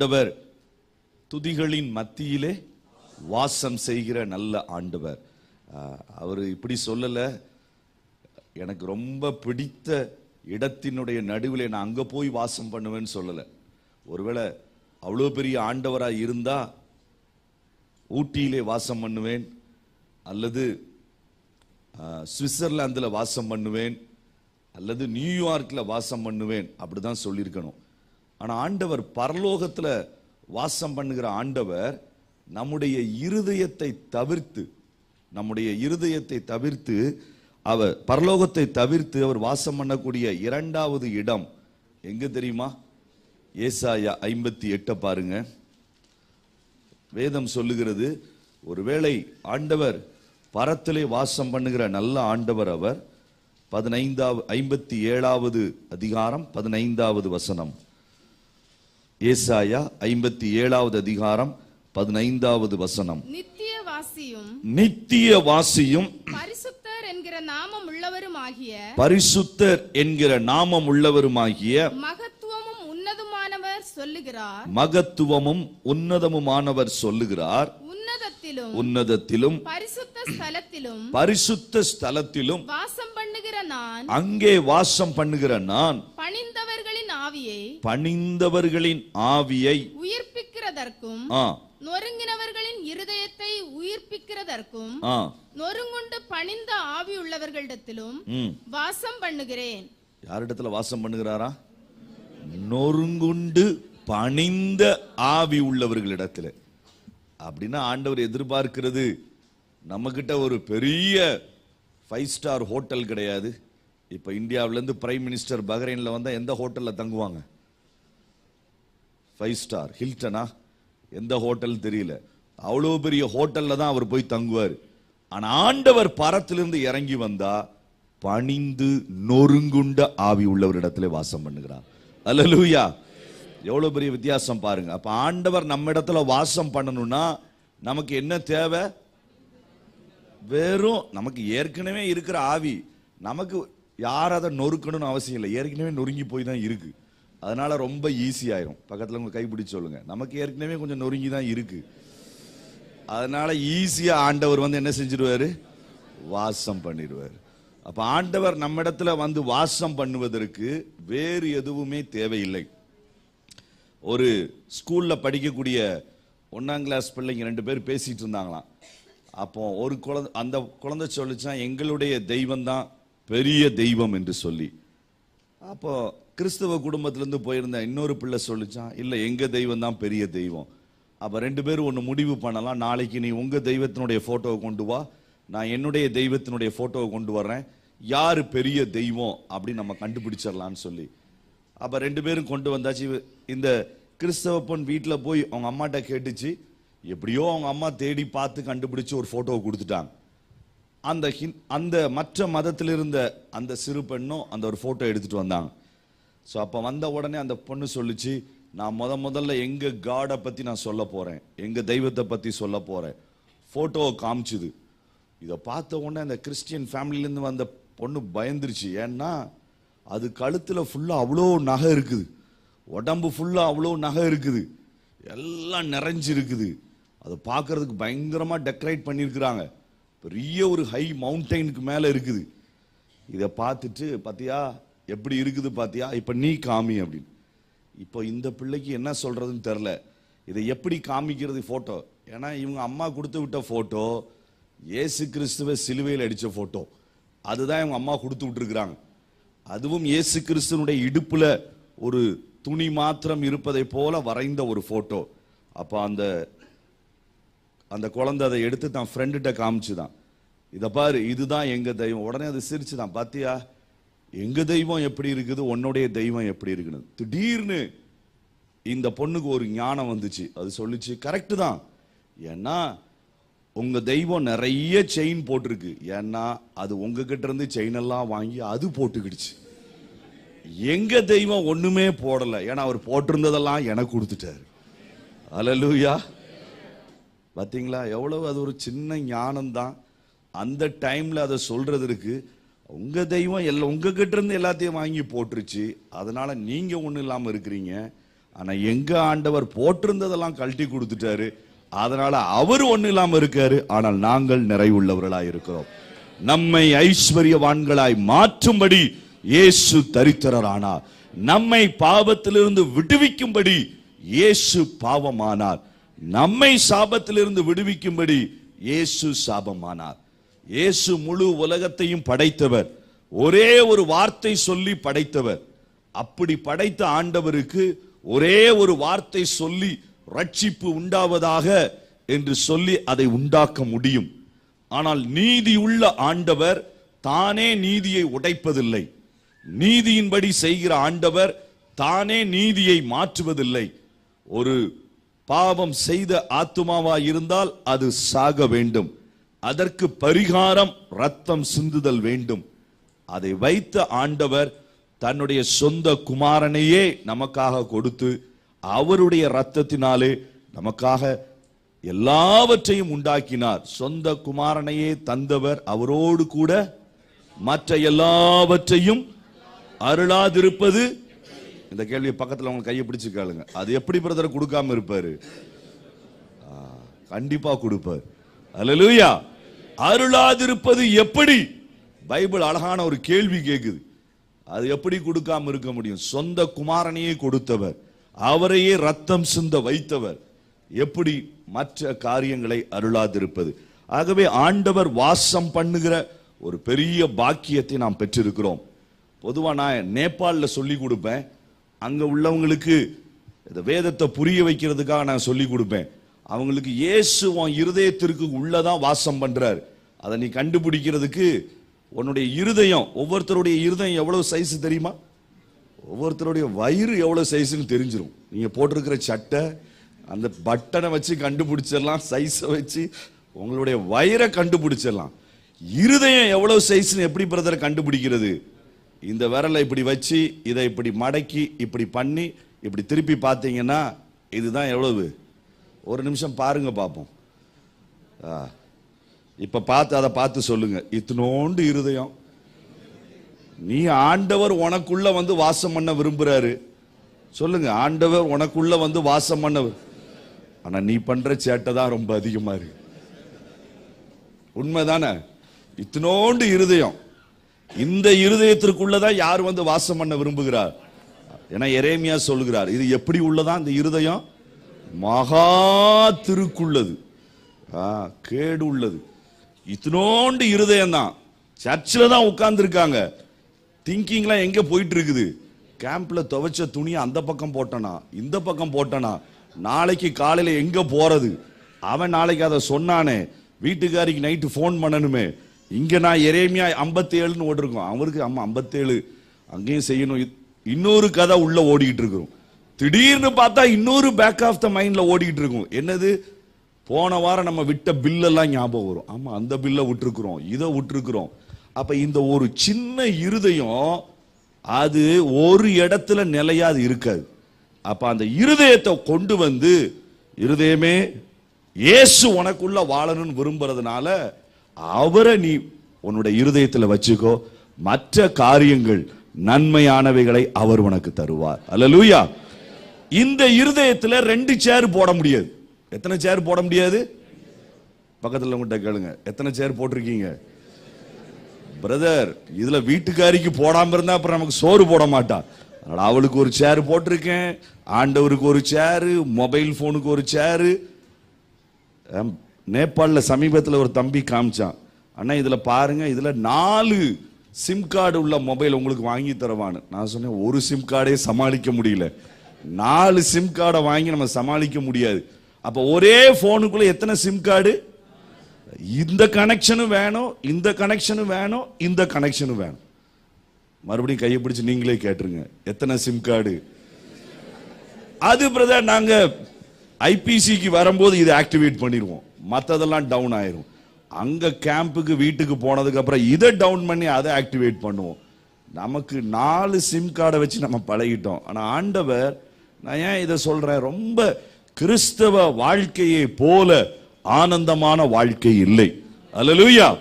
ஆண்டவர் துதிகளின் மத்தியிலே வாசம் செய்கிற நல்ல ஆண்டவர். அவர் இப்படி சொல்லலை. எனக்கு ரொம்ப பிடித்த இடத்தினுடைய நடுவில் நான் அங்கே போய் வாசம் பண்ணுவேன்னு சொல்லலை. ஒருவேளை அவ்வளோ பெரிய ஆண்டவராக இருந்தால் ஊட்டியிலே வாசம் பண்ணுவேன். அல்லது சுவிட்சர்லாந்தில் வாசம் பண்ணுவேன். அல்லது நியூயார்க்கில் வாசம் பண்ணுவேன். அப்படிதான் சொல்லியிருக்கணும். ஆனால் ஆண்டவர் பரலோகத்தில் வாசம் பண்ணுகிற ஆண்டவர் நம்முடைய இருதயத்தை தவிர்த்து நம்முடைய இருதயத்தை தவிர்த்து அவர் பரலோகத்தை தவிர்த்து அவர் வாசம் பண்ணக்கூடிய இரண்டாவது இடம் எங்க தெரியுமா? ஏசாயா ஐம்பத்தி எட்டை பாருங்க. வேதம் சொல்லுகிறது ஒருவேளை ஆண்டவர் பரத்திலே வாசம் பண்ணுகிற நல்ல ஆண்டவர் அவர். பதினைந்தாவது ஐம்பத்தி ஏழாவது அதிகாரம் பதினைந்தாவது வசனம். ஏசாயா ஐம்பத்தி ஏழாவது அதிகாரம் பதினைந்தாவது வசனம். நித்திய வாசியும் நித்திய வாசியும் பரிசுத்தர் என்கிற நாமம் உள்ளவருமாகிய பரிசுத்தர் என்கிற நாமம் உள்ளவருமாகிய மகத்துவமும் உன்னதுமானவர் சொல்லுகிறார். மகத்துவமும் உன்னதமுமானவர் சொல்லுகிறார். உன்னதத்திலும் உன்னதத்திலும் பரிசுத்த ஸ்தலத்திலும் பரிசுத்த ஸ்தலத்திலும் வாசம் பண்ணுகிற நான் அங்கே வாசம் பண்ணுகிற நான் பணிந்தவர்களின் ஆவியை பணிந்தவர்களின் ஆவியை உயிர்ப்பிக்கிறதற்கும் நொறுங்கினவர்களின் இருதயத்தை உயிர்ப்பிக்கிறதற்கும் நொறுங்குண்டு பணிந்த ஆவி உள்ளவர்களிடத்திலும் வாசம் பண்ணுகிறேன். யாரிடத்துல வாசம் பண்ணுகிறாரா? நொறுங்குண்டு பணிந்த ஆவி உள்ளவர்களிடத்துல. அப்படின்னா ஆண்டவர் எதிர்பார்க்கிறது. நம்மக்கிட்ட ஒரு பெரிய ஃபைவ் ஸ்டார் ஹோட்டல் கிடையாது. இப்போ இந்தியாவிலேருந்து பிரைம் மினிஸ்டர் பஹ்ரைனில் வந்தால் எந்த ஹோட்டலில் தங்குவாங்க? ஃபைவ் ஸ்டார் ஹில்டனா? எந்த ஹோட்டல் தெரியல. அவ்வளோ பெரிய ஹோட்டலில் தான் அவர் போய் தங்குவார். ஆனால் ஆண்டவர் பரத்திலிருந்து இறங்கி வந்தால் பணிந்து நொறுங்குண்ட ஆவி உள்ளவரிடத்துல வாசம் பண்ணுகிறார். அல்லேலூயா எவ்வளோ பெரிய வித்தியாசம் பாருங்க. அப்போ ஆண்டவர் நம்ம இடத்துல வாசம் பண்ணணும்னா நமக்கு என்ன தேவை? வெறும் நமக்கு ஏற்கனவே இருக்கிற ஆவி. நமக்கு யார் அதை நொறுக்கணும்னு அவசியம் இல்லை. ஏற்கனவே நொறுங்கி போய் தான் இருக்கு. அதனால ரொம்ப ஈஸி ஆயிரும். பக்கத்துல உங்க கைப்பிடிச்சு சொல்லுங்க. நமக்கு ஏற்கனவே கொஞ்சம் நொறுங்கி தான் இருக்கு. அதனால ஈஸியா ஆண்டவர் வந்து என்ன செஞ்சிருவாரு? வாசம் பண்ணிடுவார் அப்ப ஆண்டவர் நம்ம இடத்துல வந்து வாசம் பண்ணுவதற்கு வேறு எதுவுமே தேவையில்லை. ஒரு ஸ்கூல்ல படிக்கக்கூடிய ஒன்னாம் கிளாஸ் பிள்ளைங்க ரெண்டு பேர் பேசிட்டு இருந்தாங்களாம். அப்போ ஒரு குழந்தை அந்த குழந்தை சொல்லிச்சான் எங்களுடைய தெய்வம் தான் பெரிய தெய்வம் என்று சொல்லி. அப்போ கிறிஸ்தவ குடும்பத்திலேருந்து போயிருந்த இன்னொரு பிள்ளை சொல்லிச்சான் இல்லை எங்கள் தெய்வம் தான் பெரிய தெய்வம். அப்போ ரெண்டு பேரும் ஒன்று முடிவு பண்ணலாம். நாளைக்கு நீ உங்கள் தெய்வத்தினுடைய ஃபோட்டோவை கொண்டு வா. நான் என்னுடைய தெய்வத்தினுடைய ஃபோட்டோவை கொண்டு வர்றேன். யார் பெரிய தெய்வம்? அப்படின்னு நம்ம கண்டுபிடிச்சிடலான்னு சொல்லி. அப்போ ரெண்டு பேரும் கொண்டு வந்தாச்சு. இந்த கிறிஸ்தவ பொன் வீட்டில் போய் அவங்க அம்மாட்ட கேட்டுச்சு. எப்படியோ அவங்க அம்மா தேடி பார்த்து கண்டுபிடிச்சி ஒரு ஃபோட்டோவை கொடுத்துட்டாங்க. அந்த அந்த மற்ற மதத்தில் இருந்த அந்த சிறு பெண்ணும் அந்த ஒரு ஃபோட்டோ எடுத்துட்டு வந்தாங்க. ஸோ அப்போ வந்த உடனே அந்த பொண்ணு சொல்லிச்சு நான் முத முதல்ல எங்கள் காடை பற்றி நான் சொல்ல போகிறேன் எங்கள் தெய்வத்தை பற்றி சொல்ல போகிறேன் ஃபோட்டோவை காமிச்சுது. இதை பார்த்த உடனே அந்த கிறிஸ்டியன் ஃபேமிலியிலேருந்து வந்த பொண்ணு பயந்துருச்சு. ஏன்னா அது கழுத்தில் ஃபுல்லாக அவ்வளோ நகை இருக்குது. உடம்பு ஃபுல்லாக அவ்வளோ நகை இருக்குது. எல்லாம் நிறைஞ்சிருக்குது. அதை பார்க்குறதுக்கு பயங்கரமாக டெக்கரேட் பண்ணியிருக்கிறாங்க. பெரிய ஒரு ஹை மவுண்டெயினுக்கு மேலே இருக்குது. இதை பார்த்துட்டு பார்த்தியா எப்படி இருக்குது பார்த்தியா இப்போ நீ காமி அப்படின்னு. இப்போ இந்த பிள்ளைக்கு என்ன சொல்கிறதுன்னு தெரில இதை எப்படி காமிக்கிறது ஃபோட்டோ ஏன்னா இவங்க அம்மா கொடுத்து விட்ட ஃபோட்டோ ஏசு கிறிஸ்துவ சிலுவையில் அடித்த ஃபோட்டோ அதுதான் இவங்க அம்மா கொடுத்து விட்டுருக்குறாங்க. அதுவும் இயேசு கிறிஸ்துவனுடைய இடுப்பில் ஒரு துணி மாத்திரம் இருப்பதை போல வரைந்த ஒரு ஃபோட்டோ அப்போ அந்த அந்த குழந்தை அதை எடுத்து தான் ஃப்ரெண்டுகிட்ட காமிச்சுதான். இதை பாரு இதுதான் எங்கள் தெய்வம். உடனே அது சிரிச்சுதான். பார்த்தியா எங்கள் தெய்வம் எப்படி இருக்குது? உன்னுடைய தெய்வம் எப்படி இருக்குன்னு. திடீர்னு இந்த பொண்ணுக்கு ஒரு ஞானம் வந்துச்சு. அது சொல்லிச்சு கரெக்டு தான். ஏன்னா உங்கள் தெய்வம் நிறைய செயின் போட்டிருக்கு. ஏன்னா அது உங்ககிட்ட இருந்து செயின் எல்லாம் வாங்கி அது போட்டுக்கிடுச்சு. எங்க தெய்வம் ஒண்ணுமே போடல. ஏன்னா அவர் போட்டிருந்ததெல்லாம் எனக்கு கொடுத்துட்டாரு. அல்லேலூயா பார்த்தீங்களா எவ்வளவு அது ஒரு சின்ன ஞானம் தான் அந்த டைமில் அதை சொல்கிறதுக்கு உங்கள் தெய்வம் எல்லாம் உங்ககிட்ட இருந்து எல்லாத்தையும் வாங்கி போட்டுருச்சு. அதனால் நீங்கள் ஒன்றும் இல்லாமல் இருக்கிறீங்க. ஆனால் எங்கள் ஆண்டவர் போட்டிருந்ததெல்லாம் கழட்டி கொடுத்துட்டாரு. அதனால் அவர் ஒன்றும் இல்லாமல் இருக்காரு. ஆனால் நாங்கள் நிறைவுள்ளவர்களாக இருக்கிறோம். நம்மை ஐஸ்வர்யவான்களாய் மாற்றும்படி இயேசு தரித்திரரானார். நம்மை பாவத்திலிருந்து விடுவிக்கும்படி இயேசு பாவமானார். நம்மை சாபத்திலிருந்து விடுவிக்கும்படி இயேசு சாபமானார். இயேசு முழு உலகத்தையும் படைத்தவர். ஒரே ஒரு வார்த்தை சொல்லி படைத்தவர். அப்படி படைத்த ஆண்டவருக்கு ஒரே ஒரு வார்த்தை சொல்லி ரட்சிப்பு உண்டாவதாக என்று சொல்லி அதை உண்டாக்க முடியும். ஆனால் நீதி உள்ள ஆண்டவர் தானே நீதியை உடைப்பதில்லை. நீதியின்படி செய்கிற ஆண்டவர் தானே நீதியை மாற்றுவதில்லை. ஒரு பாவம் செய்த ஆத்துமாவா இருந்தால் அது சாக வேண்டும். அதற்கு பரிகாரம் ரத்தம் சிந்துதல் வேண்டும். அதை வைத்த ஆண்டவர் தன்னுடைய சொந்த குமாரனையே நமக்காக கொடுத்து அவருடைய ரத்தத்தினாலே நமக்காக எல்லாவற்றையும் உண்டாக்கினார். சொந்த குமாரனையே தந்தவர் அவரோடு கூட மற்ற எல்லாவற்றையும் அருளாதிருப்பது இந்த கேள்வி பக்கத்தில் அவங்க கையை பிடிச்சிக்காளுங்க அது எப்படி பிரதர் கொடுக்காம இருப்பார்? கண்டிப்பாக கொடுப்பார். அல்லேலூயா அருளாதிருப்பது எப்படி? பைபிள் அழகான ஒரு கேள்வி கேட்குது அது எப்படி கொடுக்காம இருக்க முடியும்? சொந்த குமாரனையே கொடுத்தவர். அவரையே ரத்தம் சிந்த வைத்தவர். எப்படி மற்ற காரியங்களை அருளாதிருப்பது? ஆகவே ஆண்டவர் வாசம் பண்ணுகிற ஒரு பெரிய பாக்கியத்தை நாம் பெற்றிருக்கிறோம். பொதுவாக நான் நேபாளில் சொல்லி கொடுப்பேன். அங்க உள்ளவங்களுக்கு இந்த வேதத்தை புரிய வைக்கிறதுக்காக நான் சொல்லி கொடுப்பேன். அவங்களுக்கு இயேசு உன் இருதயத்திற்கு உள்ளதான் வாசம் பண்றார். அதை நீ கண்டுபிடிக்கிறதுக்கு உன்னுடைய இருதயம் ஒவ்வொருத்தருடைய இருதயம் எவ்வளவு சைஸ் தெரியுமா? ஒவ்வொருத்தருடைய வயிறு எவ்வளவு சைஸ்னு தெரிஞ்சிடும் நீங்க போட்டிருக்கிற சட்டை அந்த பட்டனை வச்சு கண்டுபிடிச்சிடலாம் சைஸை வச்சு உங்களுடைய வயிறை கண்டுபிடிச்சிடலாம். இருதயம் எவ்வளவு சைஸ்னு எப்படி பிரதர் கண்டுபிடிக்கிறது? இந்த விரலை இப்படி வச்சு இதை இப்படி மடக்கி இப்படி பண்ணி இப்படி திருப்பி பார்த்தீங்கன்னா இதுதான் எவ்வளவு? ஒரு நிமிஷம் பாருங்க பார்ப்போம் ஆ. பார்த்து அதை பார்த்து சொல்லுங்க. இத்தினோண்டு இருதயம். நீ ஆண்டவர் உனக்குள்ள வந்து வாசம் பண்ண விரும்புறாரு. சொல்லுங்க ஆண்டவர் உனக்குள்ள வந்து வாசம் பண்ண ஆனால் ஆனா நீ பண்ற சேட்டை தான் ரொம்ப அதிகமா இருக்கு. உண்மைதானே? இத்தினோண்டு இருதயம். இந்த இருதயத்திற்குள்ளதான் யார் வந்து வாசம் பண்ண விரும்புகிறார்? ஏன்னா எரேமியா சொல்லுகிறார் இது எப்படி உள்ளதா? இந்த இருதயம் மகா திருக்குள்ளது. ஆ, கேடு உள்ளது இத்தினோண்டு இருதயம் தான் சர்ச்சில் தான் உட்கார்ந்துருக்காங்க. திங்கிங்லாம் எங்கே போயிட்டு இருக்குது கேம்பில் துவைச்ச துணியை அந்த பக்கம் போட்டனா? இந்த பக்கம் போட்டனா? நாளைக்கு காலையில் எங்கே போகிறது அவன் நாளைக்கு அதை சொன்னானே. வீட்டுக்காரிக்கு நைட்டு ஃபோன் பண்ணணுமே. இங்கே நான் எரேமியா 57 ஏழுன்னு ஓட்டிருக்கோம் அவருக்கு அம்மா 57 அங்கேயும் செய்யணும். இன்னொரு கதை உள்ளே ஓடிக்கிட்டு இருக்கிறோம் திடீர்னு பார்த்தா இன்னொரு பேக் ஆஃப் த மைண்டில் ஓடிக்கிட்டு இருக்கும். என்னது? போன வாரம் நம்ம விட்ட பில்லெல்லாம் ஞாபகம் வரும். ஆமாம் அந்த பில்லை விட்டுருக்குறோம். இதை விட்டுருக்குறோம். அப்போ இந்த ஒரு சின்ன இருதயம் அது ஒரு இடத்துல நிலையாது இருக்காது. அப்போ அந்த இருதயத்தை கொண்டு வந்து இருதயமே இயேசு உனக்குள்ள வாழணும்னு விரும்புறதுனால அவரை நீ உன்னுடைய இருதயத்தில் வச்சுக்கோ. மற்ற காரியங்கள் நன்மையானவைகளை அவர் உனக்கு தருவார். அல்ல லூயா இந்த இருதயத்தில் ரெண்டு சேர் போட முடியாது. எத்தனை சேர் போட முடியாது? பக்கத்தில் உங்கள்கிட்ட கேளுங்க. எத்தனை சேர் போட்டிருக்கீங்க? பிரதர் இதில் வீட்டுக்காரிக்கு போடாமல் இருந்தால் அப்புறம் நமக்கு சோறு போட மாட்டா. அதனால் அவளுக்கு ஒரு சேர் போட்டிருக்கேன். ஆண்டவருக்கு ஒரு சேரு மொபைல் ஃபோனுக்கு ஒரு சேரு நேபாளில் சமீபத்தில் ஒரு தம்பி காமிச்சான். அண்ணா இதில் பாருங்க இதில் நாலு சிம் கார்டு உள்ள மொபைல் உங்களுக்கு வாங்கி தருவான்னு. நான் சொன்னேன் ஒரு சிம் கார்டே சமாளிக்க முடியல. நாலு சிம் கார்டை வாங்கி நம்ம சமாளிக்க முடியாது. அப்போ ஒரே ஃபோனுக்குள்ளே எத்தனை சிம் கார்டு இந்த கனெக்ஷனும் வேணும் இந்த கனெக்ஷனும் வேணும் இந்த கனெக்ஷனும் வேணும். மறுபடியும் கையை பிடிச்சி நீங்களே கேட்டுருங்க எத்தனை சிம் கார்டு அது பிரதர் நாங்கள் ஐபிசிக்கு வரும்போது இதை ஆக்டிவேட் பண்ணிடுவோம். மற்றதெல்லாம் டவுன் ஆயிரும். அங்க கேம்புக்கு வீட்டுக்கு போனதுக்கு அப்புறம் இதை டவுன் பண்ணி அதை ஆக்டிவேட் பண்ணுவோம். நமக்கு நாலு சிம் கார்டை வச்சு நம்ம பழகிட்டோம். ஆனா ஆண்டவர் நான் ஏன் இதை சொல்றேன்? ரொம்ப கிறிஸ்தவ வாழ்க்கையை போல ஆனந்தமான வாழ்க்கை இல்லை. அல்லேலூயா